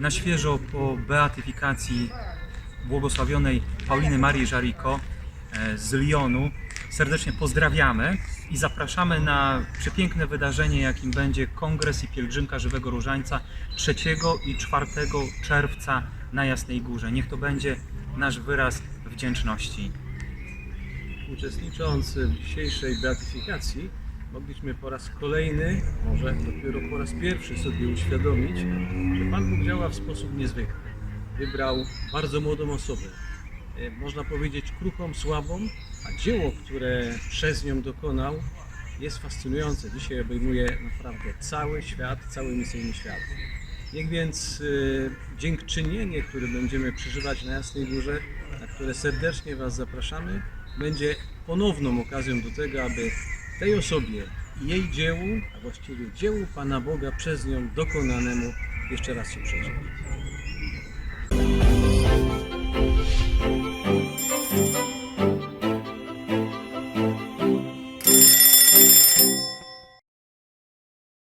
na świeżo po beatyfikacji błogosławionej Pauliny Marii Żariko e, z Lyonu. Serdecznie pozdrawiamy i zapraszamy na przepiękne wydarzenie, jakim będzie Kongres i Pielgrzymka Żywego Różańca 3 i 4 czerwca na Jasnej Górze. Niech to będzie nasz wyraz wdzięczności. Uczestnicząc w dzisiejszej beatyfikacji, mogliśmy po raz kolejny, może dopiero po raz pierwszy sobie uświadomić, że Pan Bóg działa w sposób niezwykły. Wybrał bardzo młodą osobę, e, można powiedzieć kruchą, słabą, a dzieło, które przez nią dokonał, jest fascynujące. Dzisiaj obejmuje naprawdę cały świat, cały misyjny świat. Niech więc y, dziękczynienie, które będziemy przeżywać na Jasnej Górze, na które serdecznie Was zapraszamy, będzie ponowną okazją do tego, aby tej osobie i jej dziełu, a właściwie dziełu Pana Boga przez nią dokonanemu jeszcze raz się przyjrzeć.